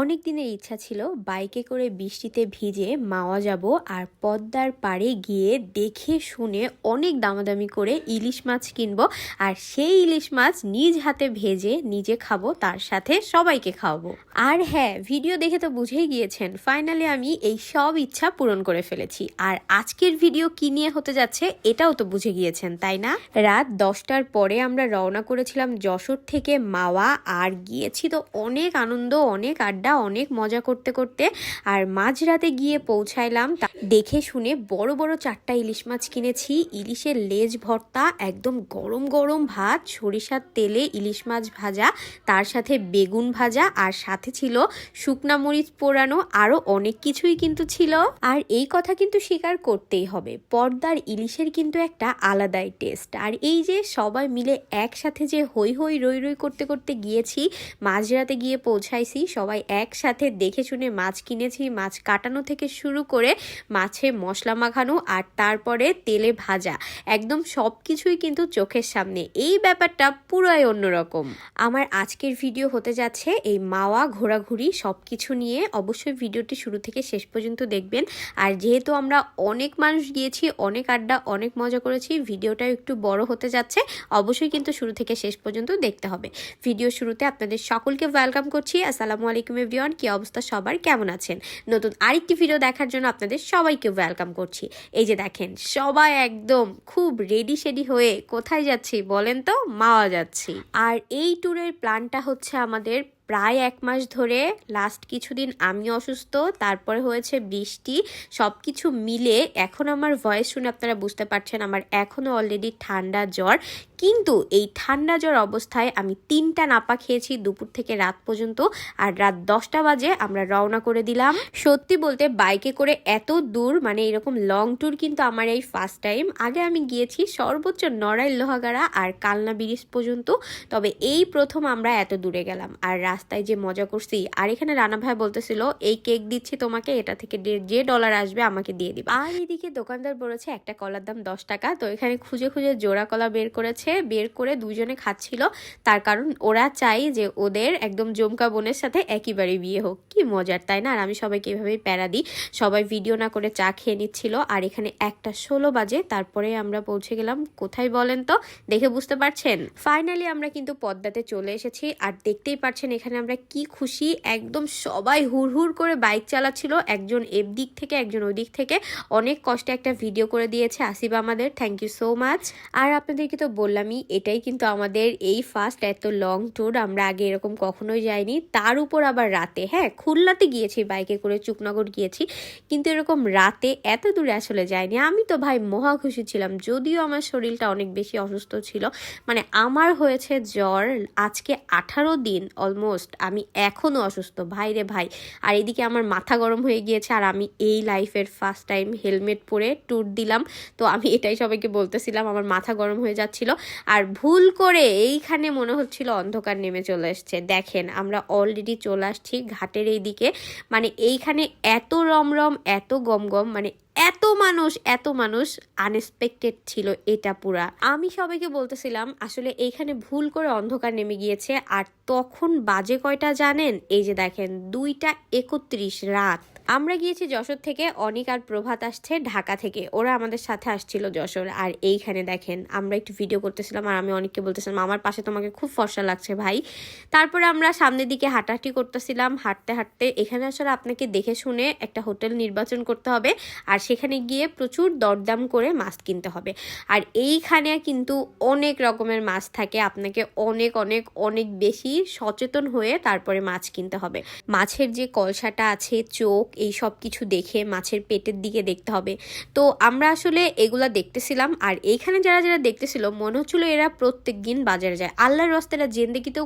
অনেক দিনের ইচ্ছা ছিল বাইকে করে বৃষ্টিতে ভিজে মাওয়া যাব আর পদ্মার পাড়ে গিয়ে দেখে শুনে অনেক দামাদামি করে ইলিশ মাছ কিনবো আর সেই ইলিশ মাছ নিজ হাতে ভেজে নিজে খাব, তার সাথে সবাইকে খাওয়াবো। আর হ্যাঁ ভিডিও দেখে তো বুঝেই গিয়েছেন ফাইনালি আমি এই সব ইচ্ছা পূরণ করে ফেলেছি। আর আজকের ভিডিও কি নিয়ে হতে যাচ্ছে এটাও তো বুঝে গিয়েছেন, তাই না? রাত দশটার পরে আমরা রওনা করেছিলাম যশোর থেকে মাওয়া, আর গিয়েছি তো অনেক আনন্দ, অনেক আড্ডা অনেক মজা করতে করতে আর মাঝরাতে গিয়ে পৌঁছাইলাম দেখে শুনে বড় বড় চারটা ইলিশ মাছ কিনেছি। ইলিশের লেজ ভর্তা, একদম গরম গরম ভাত, সরিষার তেলে ইলিশ মাছ ভাজা, তার সাথে বেগুন ভাজা আর সাথে ছিল শুকনা মরিচ পোড়ানো আরও অনেক কিছুই কিন্তু ছিল। আর এই কথা কিন্তু স্বীকার করতেই হবে, পর্দার ইলিশের কিন্তু একটা আলাদাই টেস্ট আর এই যে সবাই মিলে একসাথে যে হই হই রই রই করতে করতে গিয়েছি, মাঝরাতে গিয়ে পৌঁছাইছি, সবাই একসাথে দেখে শুনে মাছ কিনেছি, মাছ কাটানো থেকে শুরু করে মাছে মশলা মাখানো আর তারপরে তেলে ভাজা। একদম সব কিছুই কিন্তু চোখের সামনে। এই ব্যাপারটা পুরাই অন্যরকম। আমার আজকের ভিডিও হতে যাচ্ছে এই মাওয়া, ঘোরাঘুরি সব কিছু নিয়ে। অবশ্যই ভিডিওটি শুরু থেকে শেষ পর্যন্ত দেখবেন। আর যেহেতু আমরা অনেক মানুষ গিয়েছি, অনেক আড্ডা, অনেক মজা করেছি, ভিডিওটা একটু বড় হতে যাচ্ছে, অবশ্যই কিন্তু শুরু থেকে শেষ পর্যন্ত দেখতে হবে। ভিডিও শুরুতে আপনাদের সকলকে ওয়েলকাম করছি। আসসালামু আলাইকুম এভরিওয়ান কি অবস্থা, সবার কেমন আছেন? নতুন আরেকটি ভিডিও দেখার জন্য আপনাদের সবাইকে ওয়েলকাম করছি। এই যে দেখেন, সবাই একদম খুব রেডি শেডি হয়ে কোথায় যাচ্ছি বলেন তো? মাওয়া যাচ্ছি। আর এই ট্যুরের প্ল্যানটা হচ্ছে আমাদের প্রায় এক মাস ধরে লাস্ট কিছুদিন আমি অসুস্থ, তারপরে হয়েছে বৃষ্টি সব কিছু মিলে, এখন আমার ভয়েস শুনে আপনারা বুঝতে পারছেন, আমার এখনও অলরেডি ঠান্ডা জ্বর। কিন্তু এই ঠান্ডা জ্বর অবস্থায় আমি তিনটা নাপা খেয়েছি দুপুর থেকে রাত পর্যন্ত, আর রাত দশটা বাজে আমরা রওনা করে দিলাম। সত্যি বলতে বাইকে করে এত দূর মানে এরকম লং ট্যুর কিন্তু আমার এই ফার্স্ট টাইম আগে আমি গিয়েছি সর্বোচ্চ নড়াইল, লোহাগাড়া আর কালনা ব্রিজ পর্যন্ত, তবে এই প্রথম আমরা এত দূরে গেলাম। আর রাস্তায় যে মজা করছি, আর এখানে রানা ভাই বলতেছিল, এই কেক দিচ্ছি তোমাকে, এটা থেকে যে ডলার আসবে আমাকে দিয়ে দিবা। আর এদিকে দোকানদার বলেছে, একটা কলার দাম দশ টাকা। তো এখানে খুঁজে খুঁজে জোড়া কলা বের করেছে। বের করে দুজনে খাচ্ছিল। তার কারণ ওরা চাই যে ওদের একদম জমকা বোনের সাথে একইবারে বিয়ে হোক। কি মজার, তাই না? আর আমি সবাইকে এভাবেই প্যারা দিই। সবাই ভিডিও না করে চা খেয়ে নিচ্ছিল। আর এখানে একটা ষোলো বাজে, তারপরে আমরা পৌঁছে গেলাম। কোথায় বলেন তো? দেখে বুঝতে পারছেন? ফাইনালি আমরা কিন্তু পদ্মাতে চলে এসেছি। আর দেখতেই পাচ্ছেন এখানে আমরা কি খুশি। একদম সবাই হুড় হুড় করে বাইক চালাচ্ছিল। একজন এর দিক থেকে, একজন ওই দিক থেকে। অনেক কষ্টে একটা ভিডিও করে দিয়েছে আসিফ আমাদের। থ্যাংক ইউ সো মাচ আর আপনাদেরকে তো বললামই এটাই কিন্তু আমাদের এই ফার্স্ট এত লং ট্যুর আমরা আগে এরকম কখনোই যাইনি। তার উপর আবার রাতে হ্যাঁ খুলনাতে গিয়েছি, বাইকে করে চুকনগর গিয়েছি, কিন্তু এরকম রাতে এত দূরে আসলে যাইনি। আমি তো ভাই মহা খুশি ছিলাম, যদিও আমার শরীরটা অনেক বেশি অসুস্থ ছিল মানে আমার হয়েছে জ্বর আজকে আঠারো দিন অলমোস্ট আমি এখনও অসুস্থ, ভাই রে ভাই। আর এদিকে আমার মাথা গরম হয়ে গিয়েছে, আর আমি এই লাইফের ফার্স্ট টাইম হেলমেট পরে ট্যুর দিলাম। তো আমি এটাই সবাইকে বলতেছিলাম, আমার মাথা গরম হয়ে যাচ্ছিল। আর ভুল করে এইখানে মনে হচ্ছিল অন্ধকার নেমে চলে এসছে। দেখেন, আমরা অলরেডি চলে আসছি ঘাটের এই দিকে মানে এইখানে এত রমরম, এত গম গম মানে এত মানুষ এত মানুষ আনএক্সপেক্টেড ছিল এটা পুরা। আমি সবাইকে বলতেছিলাম, আসলে এইখানে ভুল করে অন্ধকার নেমে গিয়েছে। আর তখন বাজে কয়টা জানেন? এই যে দেখেন, দুইটা একত্রিশ রাত। আমরা গিয়েছি যশোর থেকে, অনিক আর প্রভাত আসছে ঢাকা থেকে। ওরা আমাদের সাথে আসছিল যশোর। আর এইখানে দেখেন, আমরা একটু ভিডিও করতেছিলাম আর আমি অনেককে বলতেছিলাম আমার পাশে তোমাকে খুব ফর্সা লাগছে ভাই। তারপরে আমরা সামনের দিকে হাঁটাহাঁটি করতেছিলাম, হাঁটতে হাঁটতে। এখানে আসলে আপনাকে দেখে শুনে একটা হোটেল নির্বাচন করতে হবে আর সেখানে গিয়ে প্রচুর দরদাম করে মাছ কিনতে হবে। আর এইখানে কিন্তু অনেক রকমের মাছ থাকে, আপনাকে অনেক অনেক অনেক বেশি সচেতন হয়ে তারপরে মাছ কিনতে হবে। মাছের যে কলসাটা আছে, চোখ এই সব কিছু দেখে মাছের পেটের দিকে দেখতে হবে। তো আমরা আসলে এগুলা দেখতেছিলাম আর এইখানে যারা যারা দেখতেছিল, মনে হচ্ছিল এরা প্রত্যেক দিন বাজারে যায়। আল্লাহর রস্তেরা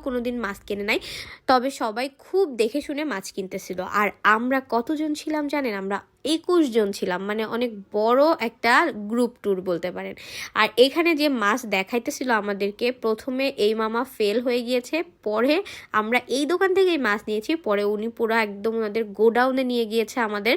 কোনো দিন মাছ কেনে নাই, তবে সবাই খুব দেখে শুনে মাছ কিনতেছিল। আর আমরা কতজন ছিলাম জানেন? আমরা একুশ জন ছিলাম মানে অনেক বড় একটা গ্রুপ ট্যুর বলতে পারেন। আর এখানে যে মাছ দেখাইতেছিল আমাদেরকে, প্রথমে এই মামা ফেল হয়ে গিয়েছে, পরে আমরা এই দোকান থেকেই মাছ নিয়েছি, পরে উনি পুরো একদম ওনাদের গোডাউনে নিয়ে গিয়েছে আমাদের।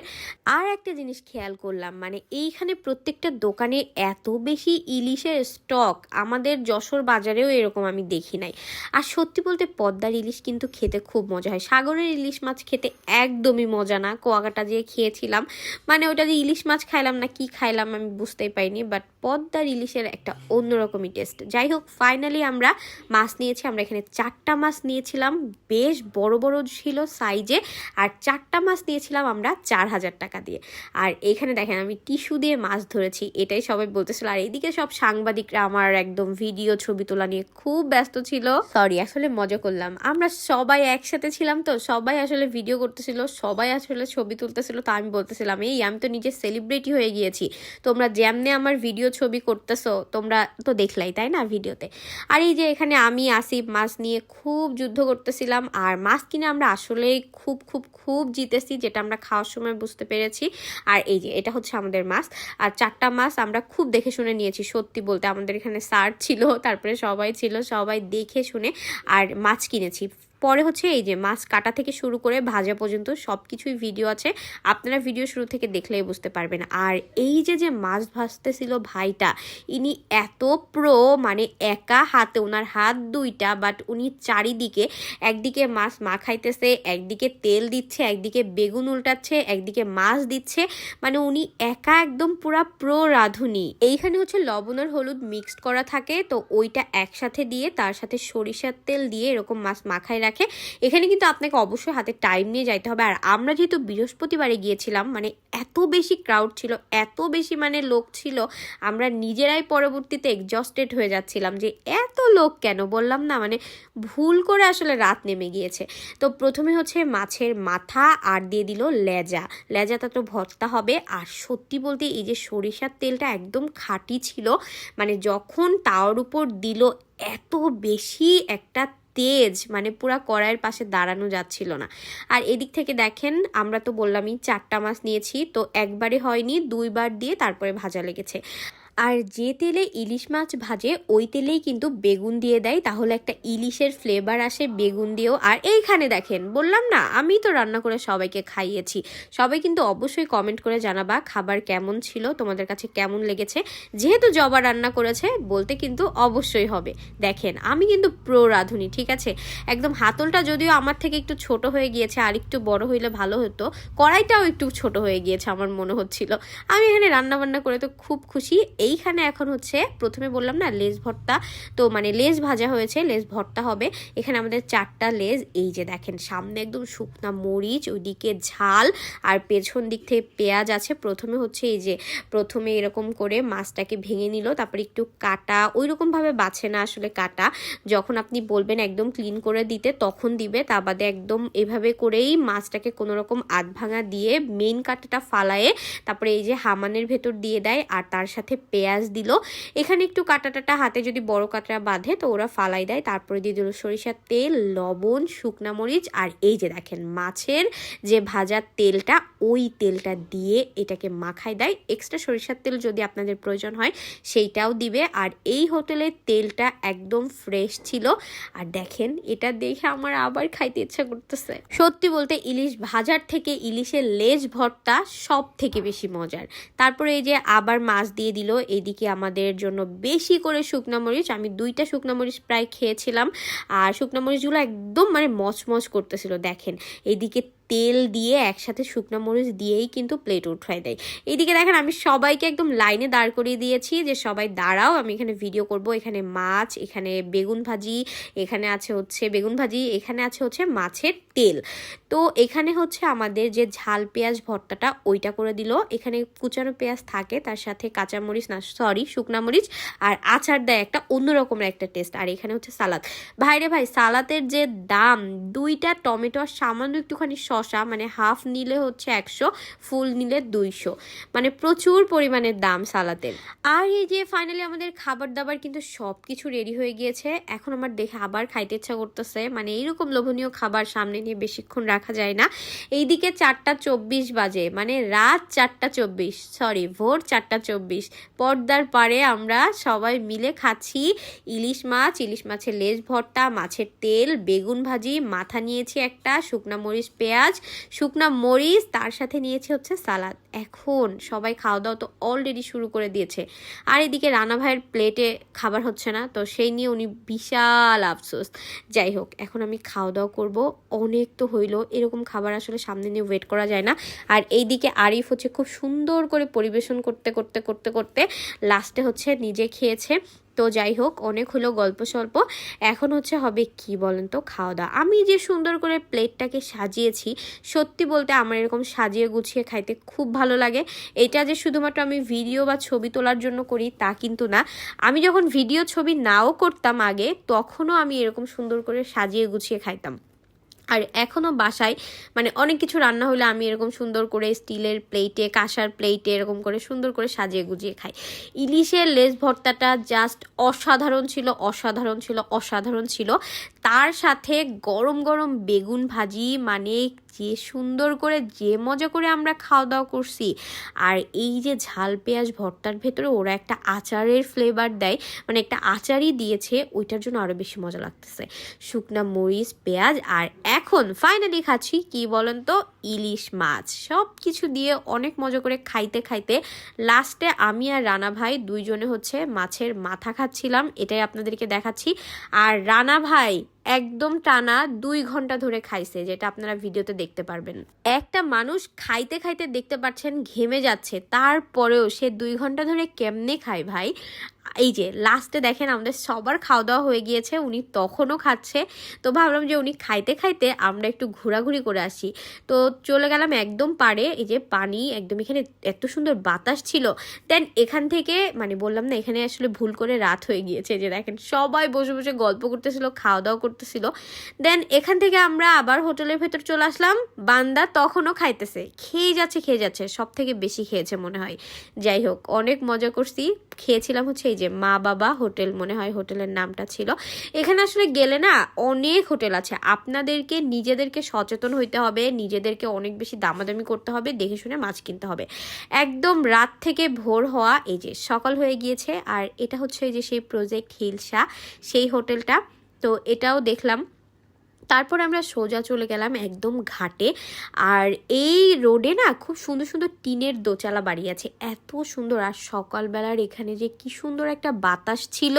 আর একটা জিনিস খেয়াল করলাম মানে এইখানে প্রত্যেকটা দোকানে এত বেশি ইলিশের স্টক আমাদের যশোর বাজারেও এরকম আমি দেখি নাই। আর সত্যি বলতে পদ্মার ইলিশ কিন্তু খেতে খুব মজা হয়। সাগরের ইলিশ মাছ খেতে একদমই মজা না, কোয়াকাটা দিয়ে খেয়েছিলাম মানে ওটা যে ইলিশ মাছ খাইলাম না, কি খাইলাম আমি বুঝতেই পারিনি বাট পদ্মার ইলিশের একটা অন্যরকমই টেস্ট যাই হোক ফাইনালি আমরা মাছ নিয়েছি, আমরা এখানে চারটা মাছ নিয়েছিলাম, বেশ বড় বড় ছিল সাইজে আর চারটা মাছ নিয়েছিলাম আমরা চার হাজার টাকা দিয়ে। আর এখানে দেখেন, আমি টিস্যু দিয়ে মাছ ধরেছি, এটাই সবাই বলতেছিল। আর এইদিকে সব সাংবাদিকরা আমার একদম ভিডিও ছবি তোলা নিয়ে খুব ব্যস্ত ছিল। সরি আসলে মজা করলাম। আমরা সবাই একসাথে ছিলাম তো, সবাই আসলে ভিডিও করতেছিল, সবাই আসলে ছবি তুলতেছিল, তো আমি বলতেছিলাম এই, আমি তো নিজে সেলিব্রিটি হয়ে গিয়েছি। তোমরা যেমনে আমার ভিডিও ছবি করতেছো, তোমরা তো দেখলাই, তাই না ভিডিওতে আর এই যে এখানে আমি, আসিফ মাছ নিয়ে খুব যুদ্ধ করতেছিলাম, আর মাছ কিনে আমরা আসলেই খুব খুব খুব জিতেছি, যেটা আমরা খাওয়ার সময় বুঝতে পেরেছি। আর এই যে, এটা হচ্ছে আমাদের মাছ আর চারটা মাছ আমরা খুব দেখে শুনে নিয়েছি, সত্যি বলতে। আমাদের এখানে সার ছিল, তারপরে সবাই ছিল, সবাই দেখে শুনে, আর মাছ কিনেছি। পরে হচ্ছে এই যে মাছ কাটা থেকে শুরু করে ভাজা পর্যন্ত সব কিছুই ভিডিও আছে। আপনারা ভিডিও শুরু থেকে দেখলেই বুঝতে পারবেন। আর এই যে যে মাছ ভাজতেছিল ভাইটা, ইনি এত প্রো মানে একা হাতে ওনার হাত দুইটা বাট উনি চারিদিকে, একদিকে মাছ মাখাইতেছে, একদিকে তেল দিচ্ছে, একদিকে বেগুন উল্টাচ্ছে, একদিকে মাছ দিচ্ছে। মানে উনি একা একদম পুরা প্রো রাঁধুনি। এইখানে হচ্ছে লবণ আর হলুদ মিক্সড করা থাকে, তো ওইটা একসাথে দিয়ে, তার সাথে সরিষার তেল দিয়ে এরকম মাছ মাখায় রাখে। এখানে কিন্তু আপনাকে অবশ্যই হাতে টাইম নিয়ে যাইতে হবে। আর আমরা যেহেতু বৃহস্পতিবারে গিয়েছিলাম মানে এত বেশি ক্রাউড ছিল, এত বেশি মানে লোক ছিল, আমরা নিজেরাই পরবর্তীতে এক্সস্টেড হয়ে যাচ্ছিলাম যে এত লোক কেন বললাম না? মানে ভুল করে আসলে রাত নেমে গিয়েছে। তো প্রথমে হচ্ছে মাছের মাথা আর দিয়ে দিল লেজা। লেজাটা তো ভর্তা হবে। আর সত্যি বলতে এই যে সরিষার তেলটা একদম খাঁটি ছিল মানে যখন তাওয়ার উপর দিল, এত বেশি একটা তেজ মানে পুরো কড়াইয়ের পাশে দাঁড়ানো যাচ্ছিল না। আর এদিক থেকে দেখেন, আমরা তো বললামই চারটা মাছ নিয়েছি, তো একবারে হয়নি, দুইবার দিয়ে তারপরে ভাজা লেগেছে। আর যে তেলে ইলিশ মাছ ভাজে, ওই তেলেই কিন্তু বেগুন দিয়ে দেয়। তাহলে একটা ইলিশের ফ্লেভার আসে বেগুন দিয়েও। আর এইখানে দেখেন, বললাম না, আমি তো রান্না করে সবাইকে খাইয়েছি। সবাই কিন্তু অবশ্যই কমেন্ট করে জানাবা খাবার কেমন ছিল, তোমাদের কাছে কেমন লেগেছে। যেহেতু জবা রান্না করেছে, বলতে কিন্তু অবশ্যই হবে। দেখেন, আমি কিন্তু প্রো রাঁধুনি, ঠিক আছে? একদম হাতলটা যদিও আমার থেকে একটু ছোট হয়ে গিয়েছে, আর একটু বড় হইলে ভালো হতো, কড়াইটাও একটু ছোট হয়ে গিয়েছে আমার মনে হচ্ছিল। আমি এখানে রান্না বান্না করে তো খুব খুশি। এইখানে এখন হচ্ছে প্রথমে বললাম না লেজ ভর্তা, তো মানে লেজ ভাজা হয়েছে, লেজ ভর্তা হবে। এখানে আমাদের চারটা লেজ, এই যে দেখেন সামনে একদম শুকনা মরিচ, ওইদিকে ঝাল আর পেছন দিক থেকে পেঁয়াজ আছে। প্রথমে হচ্ছে এই যে প্রথমে এরকম করে মাছটাকে ভেঙে নিল, তারপরে একটু কাটা ওই রকমভাবে বাছে না আসলে কাটা। যখন আপনি বলবেন একদম ক্লিন করে দিতে, তখন দিবে। তা বাদে একদম এভাবে করেই মাছটাকে কোনো রকম আধ ভাঙা দিয়ে মেইন কাটাটা ফালায়ে, তারপরে এই যে হামানের ভেতর দিয়ে দেয়, আর তার সাথে পেঁয়াজ দিল। এখানে একটু কাটা টাটা হাতে যদি বড় কাটা বাঁধে, তো ওরা ফালাই দেয়। তারপরে দিয়ে দিল সরিষার তেল, লবণ, শুকনা মরিচ, আর এই যে দেখেন মাছের যে ভাজার তেলটা, ওই তেলটা দিয়ে এটাকে মাখায় দেয়। এক্সট্রা সরিষার তেল যদি আপনাদের প্রয়োজন হয়, সেইটাও দিবে। আর এই হোটেলের তেলটা একদম ফ্রেশ ছিল। আর দেখেন, এটা দেখে আমার আবার খাইতে ইচ্ছা করতেছে। সত্যি বলতে ইলিশ ভাজার থেকে ইলিশের লেজ ভর্তা সব থেকে বেশি মজার। তারপরে এই যে আবার মাছ দিয়ে দিল এদিকে আমাদের জন্য বেশি করে শুকনো মরিচ। আমি দুইটা শুকনো মরিচ প্রায় খেয়েছিলাম। আর শুকনো মরিচগুলো একদম মানে মচমচ করতেছিল, দেখেন। এদিকে তেল দিয়ে একসাথে শুকনো মরিচ দিয়েই কিন্তু প্লেট উঠায় দেয় এইদিকে দেখেন আমি সবাইকে একদম লাইনে দাঁড় করিয়ে দিয়েছি যে, সবাই দাঁড়াও, আমি এখানে ভিডিও করব। এখানে মাছ, এখানে বেগুন ভাজি, এখানে আছে হচ্ছে বেগুন ভাজি, এখানে আছে হচ্ছে মাছের তেল। তো এখানে হচ্ছে আমাদের যে ঝাল পেঁয়াজ ভর্তাটা, ওইটা করে দিল। এখানে কুচানো পেঁয়াজ থাকে, তার সাথে কাঁচামরিচ না সরি শুকনা মরিচ আর আচার দেয় একটা অন্যরকমের একটা টেস্ট আর এখানে হচ্ছে সালাদ। ভাইরে ভাই সালাতের যে দাম, দুইটা টমেটো আর সামান্য একটুখানি সস শশা মানে হাফ নিলে হচ্ছে একশো, ফুল নিলে দুইশো। মানে প্রচুর পরিমাণের দাম সালাতের আর এই যে ফাইনালি আমাদের খাবার দাবার কিন্তু সব কিছু রেডি হয়ে গিয়েছে। এখন আমার দেখে আবার খাইতে ইচ্ছা করতেছে। মানে এইরকম লোভনীয় খাবার সামনে নিয়ে বেশিক্ষণ রাখা যায় না। এইদিকে চারটা চব্বিশ বাজে। মানে রাত চারটা চব্বিশ সরি ভোর চারটা চব্বিশ। পর্দার পারে আমরা সবাই মিলে খাচ্ছি ইলিশ মাছ, ইলিশ মাছের লেজ ভর্তা, মাছের তেল, বেগুন ভাজি, মাথা নিয়েছি একটা, শুকনা মরিচ, পেঁয়াজ শুকনা মরিচ, তার সাথে নিয়েছি হচ্ছে সালাদ। এখন সবাই খাওয়া দাওয়া তো অলরেডি শুরু করে দিয়েছে। আর এদিকে রানা ভাইয়ের প্লেটে খাবার হচ্ছে না, তো সেই নিয়ে উনি বিশাল আফসোস। যাই হোক, এখন আমি খাওয়া দাওয়া করব। অনেক তো হইল, এরকম খাবার আসলে সামনে নিয়ে ওয়েট করা যায় না। আর এইদিকে আরিফ হচ্ছে খুব সুন্দর করে পরিবেশন করতে করতে করতে করতে লাস্টে হচ্ছে নিজে খেয়েছে তো যাই হোক, অনেক হলো গল্প স্বল্প। এখন হচ্ছে হবে কি বলেন তো, খাওয়া দাওয়া। আমি যে সুন্দর করে প্লেটটাকে সাজিয়েছি, সত্যি বলতে আমার এরকম সাজিয়ে গুছিয়ে খাইতে খুব ভালো লাগে। এটা যে শুধুমাত্র আমি ভিডিও বা ছবি তোলার জন্য করি তা কিন্তু না। আমি যখন ভিডিও ছবি নাও করতাম আগে, তখনও আমি এরকম সুন্দর করে সাজিয়ে গুছিয়ে খাইতাম। আর এখনও বাসায় মানে অনেক কিছু রান্না হলে আমি এরকম সুন্দর করে স্টিলের প্লেটে, কাঁসার প্লেটে এরকম করে সুন্দর করে সাজিয়ে গুজিয়ে খাই। ইলিশের লেস ভর্তাটা জাস্ট অসাধারণ ছিল অসাধারণ ছিল অসাধারণ ছিল। তার সাথে গরম গরম বেগুন ভাজি মানে যে সুন্দর করে, যে মজা করে আমরা খাওয়া দাওয়া করছি। আর এই যে ঝাল, পেঁয়াজ, ভর্তার ভেতরে ওরা একটা আচারের ফ্লেভার দেয়। মানে একটা আচারই দিয়েছে, ওইটার জন্য আরও বেশি মজা লাগতেছে। শুকনা মরিচ, পেঁয়াজ আর এখন ফাইনালি খাচ্ছি, কি বলেন তো ইলিশ মাছ। সব কিছু দিয়ে অনেক মজা করে খাইতে খাইতে লাস্টে আমি আর রানা ভাই দুইজনে হচ্ছে মাছের মাথা খাচ্ছিলাম, এটাই আপনাদেরকে দেখাচ্ছি। আর রানা ভাই একদম টানা দুই ঘণ্টা ধরে খাইছে, যেটা আপনারা ভিডিওতে দেখতে পারবেন। একটা মানুষ খাইতে খাইতে দেখতে পাচ্ছেন ঘেমে যাচ্ছে, তারপরেও সে দুই ঘণ্টা ধরে কেমনে খায় ভাই? এই যে লাস্টে দেখেন আমাদের সবার খাওয়া দাওয়া হয়ে গিয়েছে, উনি তখনও খাচ্ছে। তো ভাবলাম যে উনি খাইতে খাইতে আমরা একটু ঘোরাঘুরি করে আসি। তো চলে গেলাম একদম পারে এই যে পানি একদম এখানে এত সুন্দর বাতাস ছিল। দেন এখান থেকে মানে বললাম না, এখানে আসলে ভুল করে রাত হয়ে গিয়েছে, যে দেখেন সবাই বসে বসে গল্প করতেছিল খাওয়া দাওয়া করতেছিল। দেন এখান থেকে আমরা আবার হোটেলের ভেতর চলে আসলাম। বান্দা তখনও খাইতেছে, খেয়ে যাচ্ছে খেয়ে যাচ্ছে সব থেকে বেশি খেয়েছে মনে হয়। যাই হোক, অনেক মজা করছি। খেয়েছিলাম হচ্ছে এই যে মা বাবা হোটেল মনে হয় হোটেলের নামটা ছিল। এখানে আসলে গেলে না অনেক হোটেল আছে। আপনাদেরকে নিজেদেরকে সচেতন হইতে হবে, নিজেদেরকে অনেক বেশি দামাদামি করতে হবে, দেখে শুনে মাছ কিনতে হবে। একদম রাত থেকে ভোর হওয়া এই যে সকাল হয়ে গিয়েছে, আর এটা হচ্ছে যে সেই প্রজেক্ট হিলসা, সেই হোটেলটা। তো এটাও দেখলাম। তারপর আমরা সোজা চলে গেলাম একদম ঘাটে। আর এই রোডে না খুব সুন্দর সুন্দর টিনের দোচালা বাড়ি আছে। এত সুন্দর। আর সকালবেলার এখানে যে কি সুন্দর একটা বাতাস ছিল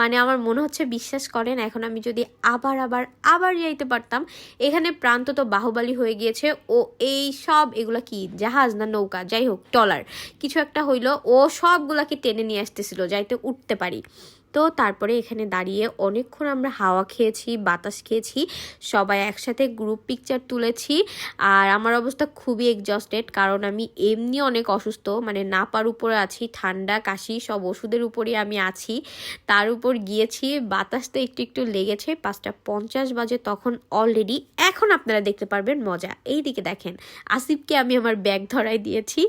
মানে আমার মনে হচ্ছে বিশ্বাস করেন, এখন আমি যদি আবার আবার আবার যাইতে পারতাম, এখানে প্রান্ত তো বাহুবালি হয়ে গিয়েছে। ও এই সব এগুলো কি, জাহাজ না নৌকা? যাই হোক টলার কিছু একটা হইল। ও সবগুলাকে টেনে নিয়ে আসতেছিল যাইতে উঠতে পারি। তো তারপরে এখানে দাঁড়িয়ে অনেকক্ষণ আমরা হাওয়া খেয়েছি, বাতাস খেয়েছি, সবাই একসাথে গ্রুপ পিকচার তুলেছি। আর আমার অবস্থা খুবই এক্সস্টেড কারণ আমি এমনি অনেক অসুস্থ মানে নাপার উপরে আছি, ঠান্ডা, কাশি, সব ওষুধের উপরই আমি আছি। তার উপর গিয়েছি, বাতাস তো একটু একটু লেগেছে, পাঁচটা পঞ্চাশ বাজে তখন অলরেডি এখন আপনারা দেখতে পারবেন মজা। এই দিকে দেখেন, আসিফকে আমি আমার ব্যাগ ধরাই দিয়েছি।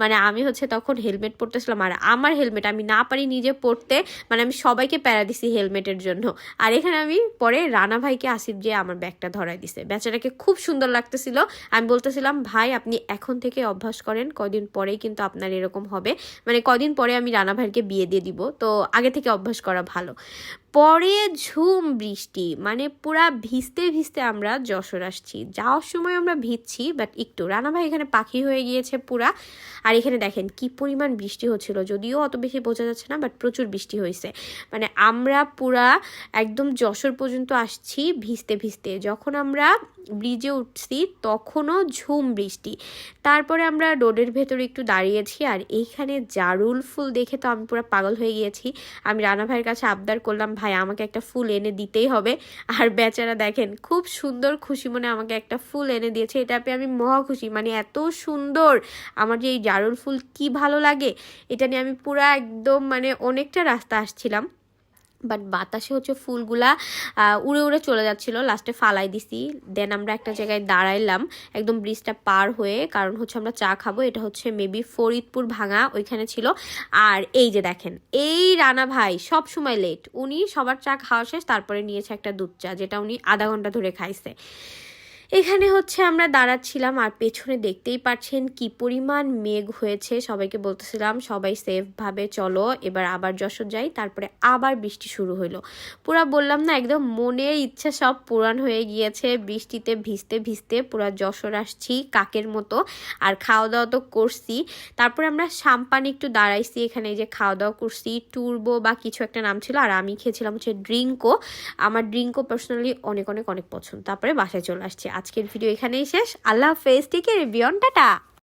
মানে আমি হচ্ছে তখন হেলমেট পরতেছিলাম, আর আমার হেলমেট আমি না পারি নিজে পরতে মানে আমি সবাইকে প্যারা দিছি হেলমেটের জন্য। আর এখানে আমি পরে রানা ভাইকে আসিফ যে আমার ব্যাগটা ধরাই দিছে। বেচারাকে খুব সুন্দর লাগতেছিল। আমি বলতেছিলাম, ভাই, আপনি এখন থেকে অভ্যাস করেন কদিন পরেই কিন্তু আপনার এরকম হবে। মানে কদিন পরে আমি রানা ভাইকে বিয়ে দিয়ে দিব। তো আগে থেকে অভ্যাস করা ভালো। পরে ঝুম বৃষ্টি মানে পুরা ভিজতে ভিজতে আমরা যশোর আসছি। যাওয়ার সময় আমরা ভিজছি বাট একটু। রানা ভাই এখানে পাখি হয়ে গিয়েছে পুরা। আর এখানে দেখেন কি পরিমাণ বৃষ্টি হচ্ছিল, যদিও অত বেশি বোঝা যাচ্ছে না বাট প্রচুর বৃষ্টি হয়েছে। মানে আমরা পুরা একদম যশোর পর্যন্ত আসছি ভিজতে ভিজতে। যখন আমরা ব্রিজে উঠছি, তখনও ঝুম বৃষ্টি। তারপরে আমরা রোডের ভেতরে একটু দাঁড়িয়েছি, আর এইখানে জারুল ফুল দেখে তো আমি পুরো পাগল হয়ে গিয়েছি। আমি রানা ভাইয়ের কাছে আবদার করলাম ভাই, আমাকে একটা ফুল এনে দিতেই হবে। আর বেচারা দেখেন, খুব সুন্দর খুশি মনে আমাকে একটা ফুল এনে দিয়েছে। এটা পেয়ে আমি মহা খুশি। মানে এত সুন্দর আমার যে এই জারুল ফুল কি ভালো লাগে, এটা নিয়ে আমি পুরা একদম মানে অনেকটা রাস্তা আসছিলাম। বাট বাতাসে হচ্ছে ফুলগুলা উড়ে উড়ে চলে যাচ্ছিল। লাস্টে ফালাই দিছি। দেন আমরা একটা জায়গায় দাঁড়াইলাম। একদম ব্রিজটা পার হয়ে, কারণ হচ্ছে আমরা চা খাব। এটা হচ্ছে মেবি ফরিদপুর ভাঙা, ওইখানে ছিল। আর এই যে দেখেন, এই রানা ভাই সব সময় লেট উনি সবার চা খাওয়া শেষ, তারপরে নিয়েছে একটা দুধ চা, যেটা উনি আধা ঘণ্টা ধরে খাইছে। এখানে হচ্ছে আমরা দাঁড়াচ্ছিলাম আর পেছনে দেখতেই পাচ্ছেন কি পরিমাণ মেঘ হয়েছে। সবাইকে বলতেছিলাম, সবাই সেফভাবে চলো। এবার আবার যশোর যাই, তারপরে আবার বৃষ্টি শুরু হলো পুরা বললাম না, একদম মনের ইচ্ছা সব পূরণ হয়ে গিয়েছে। বৃষ্টিতে ভিজতে ভিজতে পুরা যশোর আসছি কাকের মতো। আর খাওয়া দাওয়া তো করছি। তারপরে আমরা সাম্পানি একটু দাঁড়াইছি, এখানে যে খাওয়া দাওয়া করছি। টুরবো বা কিছু একটা নাম ছিল, আর আমি খেয়েছিলাম হচ্ছে ড্রিঙ্কও আমার ড্রিঙ্কও পার্সোনালি অনেক অনেক অনেক পছন্দ। তারপরে বাসায় চলে আসছে। আজকের ভিডিও এখানেই শেষ। আল্লাহ হাফেজ। Take care tata.